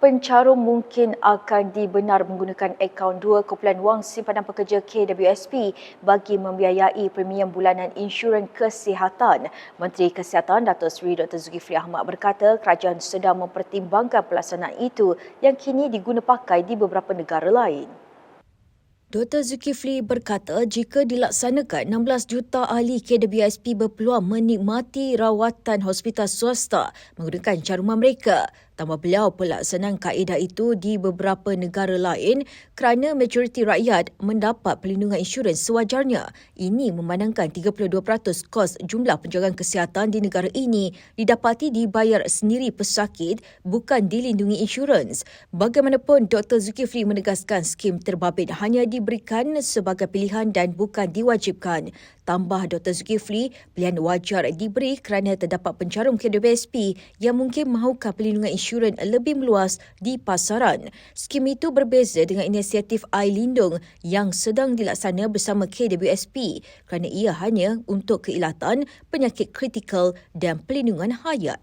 pencarum mungkin akan dibenar menggunakan akaun dua kumpulan wang simpanan pekerja KWSP bagi membiayai premium bulanan insurans kesihatan. Menteri Kesihatan Datuk Seri Dr. Zulkifli Ahmad berkata kerajaan sedang mempertimbangkan pelaksanaan itu yang kini diguna pakai di beberapa negara lain. Dr. Zulkifli berkata jika dilaksanakan 16 juta ahli KWSP berpeluang menikmati rawatan hospital swasta menggunakan caruman mereka. Tambah beliau pelaksanaan kaedah itu di beberapa negara lain kerana majoriti rakyat mendapat perlindungan insurans sewajarnya. Ini memandangkan 32% kos jumlah penjagaan kesihatan di negara ini didapati dibayar sendiri pesakit bukan dilindungi insurans. Bagaimanapun Dr. Zulkifli menegaskan skim terbabit hanya diberikan sebagai pilihan dan bukan diwajibkan. Tambah Dr. Zulkifli, pilihan wajar diberi kerana terdapat pencarum KWSP yang mungkin mahukan perlindungan insurans lebih meluas di pasaran. Skim itu berbeza dengan inisiatif iLindung yang sedang dilaksana bersama KWSP kerana ia hanya untuk keilatan, penyakit kritikal dan pelindungan hayat.